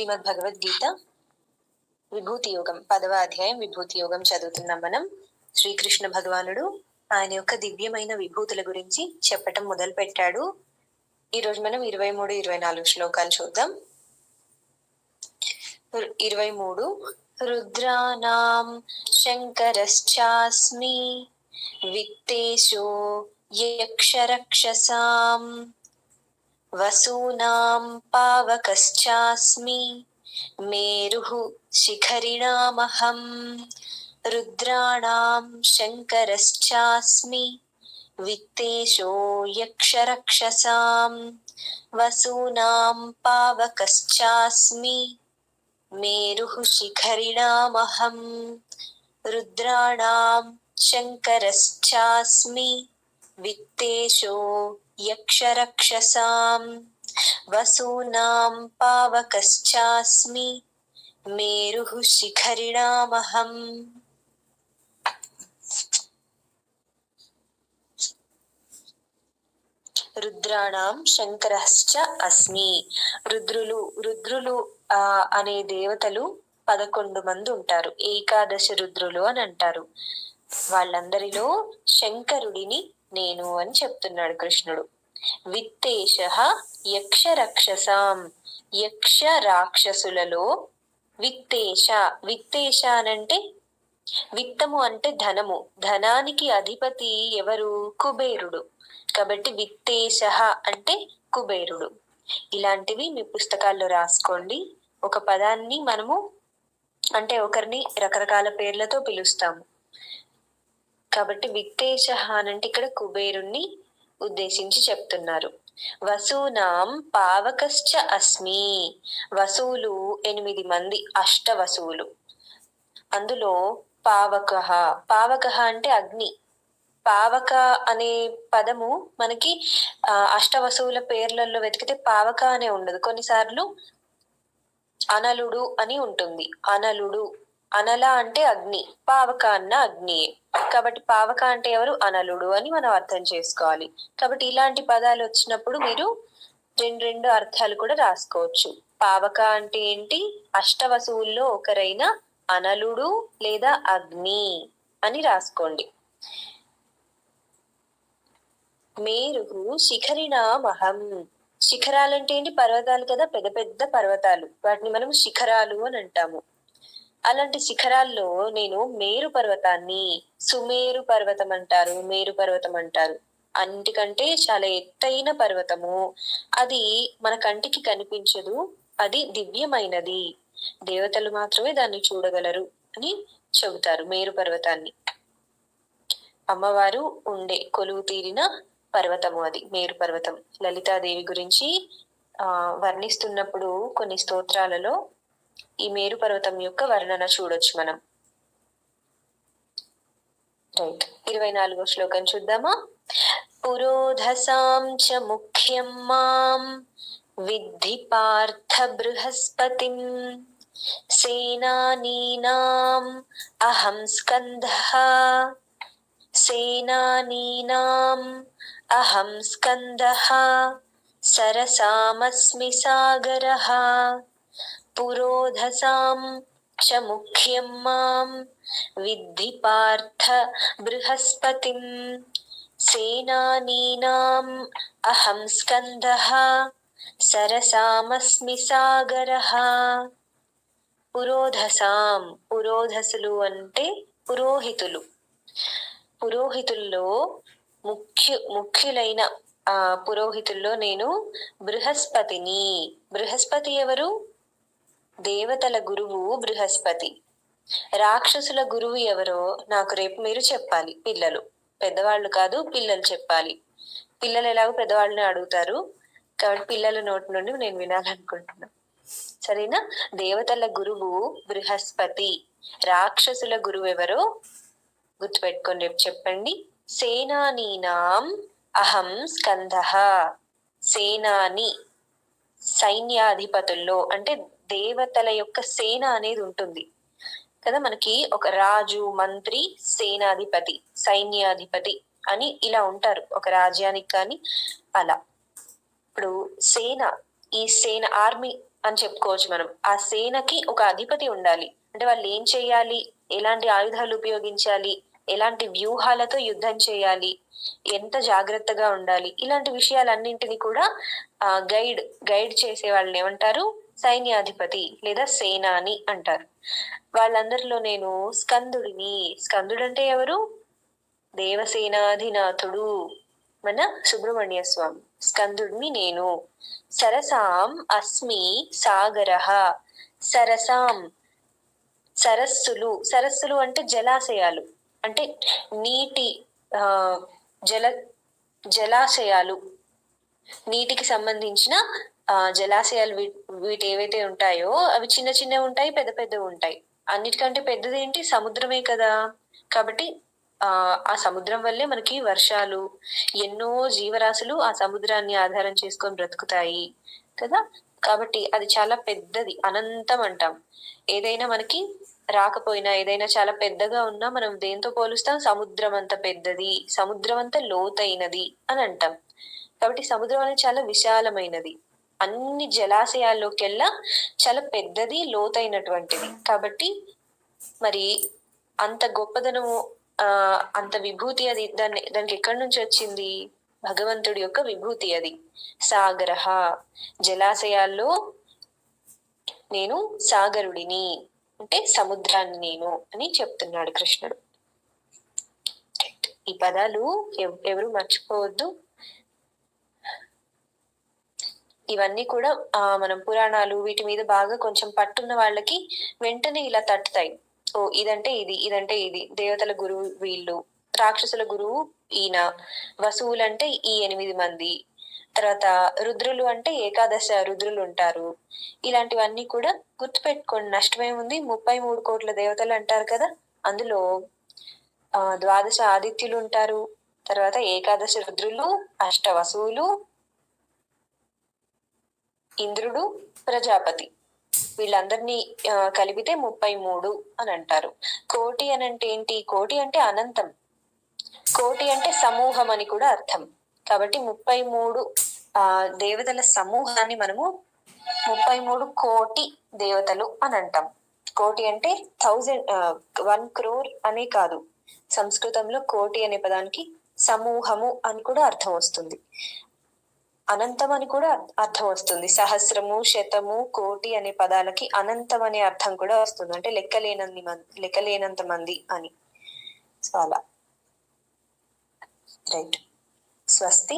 శ్రీమద్ భగవద్గీత విభూతి యోగం పదవ అధ్యాయం విభూతి యోగం చదువుతున్నాం మనం శ్రీకృష్ణ భగవానుడు ఆయన యొక్క దివ్యమైన విభూతుల గురించి చెప్పటం మొదలు పెట్టాడు ఈ రోజు మనం ఇరవై మూడు ఇరవై నాలుగు శ్లోకాలు చూద్దాం. ఇరవై మూడు రుద్రానాం శంకరశ్చాస్మి విత్తేషో యక్షరక్షసాం వసూనాం పావకశ్చాస్మి మేరుః శిఖరిణామహం రుద్రాణాం శంకరశ్చాస్మి విత్తేషో యక్షరక్షసాం వసూనాం పావకశ్చాస్మి మేరుః శిఖరిణామహం రుద్రాణాం శంకరశ్చాస్మి విత్తేషో యక్షరక్షసాం వసూనాం పావకశ్చాస్మి మేరుః శిఖరిణామహం. రుద్రాణం శంకరశ్చ అస్మి. రుద్రులు రుద్రులు ఆ అనే దేవతలు పదకొండు మంది ఉంటారు. ఏకాదశ రుద్రులు అని అంటారు. వాళ్ళందరిలో శంకరుడిని నేను అని చెప్తున్నాడు కృష్ణుడు. విత్తేష యక్ష రక్షసాం యక్ష రాక్షసులలో విత్తేష. విత్తేష అనంటే విత్తము అంటే ధనము. ధనానికి అధిపతి ఎవరు? కుబేరుడు. కాబట్టి విత్తేష అంటే కుబేరుడు. ఇలాంటివి మీ పుస్తకాల్లో రాసుకోండి. ఒక పదాన్ని మనము అంటే ఒకరిని రకరకాల పేర్లతో పిలుస్తాము. కాబట్టి విత్తేశ అనంటే ఇక్కడ కుబేరుణ్ణి ఉద్దేశించి చెప్తున్నారు. వసూనాం పావకశ్చ అస్మి. వసువులు ఎనిమిది మంది అష్ట వసూలు. అందులో పావక పావక అంటే అగ్ని. పావక అనే పదము మనకి అష్టవసువుల అష్ట వసువుల పేర్లలో వెతికితే పావక అనే ఉండదు. కొన్నిసార్లు అనలుడు అని ఉంటుంది. అనలుడు. అనల అంటే అగ్ని. పావక అన్న అగ్నియే. కాబట్టి పావక అంటే ఎవరు? అనలుడు అని మనం అర్థం చేసుకోవాలి. కాబట్టి ఇలాంటి పదాలు వచ్చినప్పుడు మీరు రెండు రెండు అర్థాలు కూడా రాసుకోవచ్చు. పావక అంటే ఏంటి? అష్టవసువుల్లో ఒకరైన అనలుడు లేదా అగ్ని అని రాసుకోండి. మేరుహు శిఖరిణామహం శిఖరాలంటే ఏంటి? పర్వతాలు కదా పెద్ద పెద్ద పర్వతాలు. వాటిని మనం శిఖరాలు అని అంటాము. అలాంటి శిఖరాల్లో నేను మేరు పర్వతాన్ని సుమేరు పర్వతం అంటారు మేరు పర్వతం అంటారు. అన్నిటికంటే చాలా ఎత్తైన పర్వతము. అది మన కంటికి కనిపించదు అది దివ్యమైనది. దేవతలు మాత్రమే దాన్ని చూడగలరు అని చెబుతారు మేరు పర్వతాన్ని. అమ్మవారు ఉండే కొలువు తీరిన పర్వతము అది మేరు పర్వతం. లలితాదేవి గురించి ఆ వర్ణిస్తున్నప్పుడు కొన్ని స్తోత్రాలలో ఈ మేరు పర్వతం యొక్క వర్ణన చూడొచ్చు మనం. రైట్. ఇరవై నాలుగో శ్లోకం చూద్దామా? పురోధసాం చ ముఖ్యం మాం విద్ధి పార్థ బృహస్పతిం సేనానీనాం అహం స్కంధ సేనానీనాం అహం స్కందః సరసామస్మి సాగరः పురోధసాం చ ముఖ్యం మాం విద్ధి పార్థ బృహస్పతిం సేనానీనాం అహం స్కందః సరసామస్మి సాగర పురోధసాం పురోధసులు అంటే పురోహితులు. పురోహితుల్లో ముఖ్య ముఖ్యులైన ఆ పురోహితుల్లో నేను బృహస్పతిని. బృహస్పతి ఎవరు? దేవతల గురువు బృహస్పతి. రాక్షసుల గురువు ఎవరో నాకు రేపు మీరు చెప్పాలి పిల్లలు. పెద్దవాళ్ళు కాదు పిల్లలు చెప్పాలి. పిల్లలు ఎలాగో పెద్దవాళ్ళని అడుగుతారు. కాబట్టి పిల్లల నోటి నుండి నేను వినాలనుకుంటున్నా. సరేనా? దేవతల గురువు బృహస్పతి. రాక్షసుల గురువు ఎవరో గుర్తుపెట్టుకొని రేపు చెప్పండి. సేనానీనాం అహం స్కంద సేనాని. సైన్యాధిపతుల్లో అంటే దేవతల యొక్క సేన అనేది ఉంటుంది. కదా మనకి ఒక రాజు మంత్రి సేనాధిపతి సైన్యాధిపతి అని ఇలా ఉంటారు. ఒక రాజ్యానికి కానీ అలా. ఇప్పుడు సేన ఈ సేన ఆర్మీ అని చెప్పుకోవచ్చు మనం. ఆ సేనకి ఒక అధిపతి ఉండాలి. అంటే వాళ్ళు ఏం చేయాలి? ఎలాంటి ఆయుధాలు ఉపయోగించాలి? ఎలాంటి వ్యూహాలతో యుద్ధం చేయాలి? ఎంత జాగ్రత్తగా ఉండాలి? ఇలాంటి విషయాలన్నింటినీ కూడా ఆ గైడ్ గైడ్ చేసే వాళ్ళని ఏమంటారు? సైన్యాధిపతి లేదా సేనాని అంటారు. వాళ్ళందరిలో నేను స్కందుడిని. స్కందుడు అంటే ఎవరు? దేవసేనాధినాథుడు. మన సుబ్రహ్మణ్య స్వామి. స్కందుడిని నేను. సరసాం అస్మి సాగర. సరసాం సరస్సులు. సరస్సులు అంటే జలాశయాలు. అంటే నీటి ఆ జల జలాశయాలు నీటికి సంబంధించిన ఆ జలాశయాలు వీటి ఏవైతే ఉంటాయో అవి చిన్న చిన్నవి ఉంటాయి పెద్ద పెద్దవి ఉంటాయి. అన్నిటికంటే పెద్దది ఏంటి సముద్రమే కదా. కాబట్టి ఆ ఆ సముద్రం వల్లే మనకి వర్షాలు ఎన్నో జీవరాశులు ఆ సముద్రాన్ని ఆధారం చేసుకొని బ్రతుకుతాయి కదా. కాబట్టి అది చాలా పెద్దది అనంతం అంటాం ఏదైనా మనకి రాకపోయినా ఏదైనా చాలా పెద్దగా ఉన్నా మనం దేంతో పోలుస్తాం? సముద్రం అంత పెద్దది సముద్రం అంత లోతైనది అని అంటాం. కాబట్టి సముద్రం అనేది చాలా విశాలమైనది. అన్ని జలాశయాల్లోకెల్లా చాలా పెద్దది లోతైనటువంటిది. కాబట్టి మరి అంత గొప్పదనము ఆ అంత విభూతి అది దాన్ని దానికి ఎక్కడి నుంచి వచ్చింది? భగవంతుడి యొక్క విభూతి అది. సాగరహ. జలాశయాల్లో నేను సాగరుడిని అంటే సముద్రాన్ని నేను అని చెప్తున్నాడు కృష్ణుడు. ఈ పదాలు ఎవరు మర్చిపోవద్దు. ఇవన్నీ కూడా ఆ మనం పురాణాలు వీటి మీద బాగా కొంచెం పట్టున్న వాళ్ళకి వెంటనే ఇలా తట్టుతాయి. ఓ ఇదంటే ఇది ఇదంటే ఇది. దేవతల గురువు వీళ్ళు రాక్షసుల గురువు ఈయన వసువులు అంటే ఈ ఎనిమిది మంది. తర్వాత రుద్రులు అంటే ఏకాదశ రుద్రులు ఉంటారు. ఇలాంటివన్నీ కూడా గుర్తుపెట్టుకోండి. నష్టమేముంది ముప్పై మూడు కోట్ల దేవతలు అంటారు కదా? అందులో ఆ ద్వాదశ ఆదిత్యులు ఉంటారు. తర్వాత ఏకాదశ రుద్రులు అష్ట వసువులు ఇంద్రుడు ప్రజాపతి. వీళ్ళందరినీ కలిపితే ముప్పై మూడు అని అంటారు. కోటి అని అంటే ఏంటి? కోటి అంటే అనంతం. కోటి అంటే సమూహం అని కూడా అర్థం. కాబట్టి ముప్పై మూడు ఆ దేవతల సమూహాన్ని మనము ముప్పై మూడు కోటి దేవతలు అని అంటాం. కోటి అంటే థౌజండ్ వన్ క్రోర్ అనే కాదు. సంస్కృతంలో కోటి అనే పదానికి సమూహము అని కూడా అర్థం వస్తుంది. అనంతం అని కూడా అర్థం వస్తుంది. సహస్రము శతము కోటి అనే పదాలకి అనంతం అనే అర్థం కూడా వస్తుంది. అంటే లెక్కలేనంది మంది లెక్కలేనంత మంది అని. సో అలా. రైట్ స్వస్తి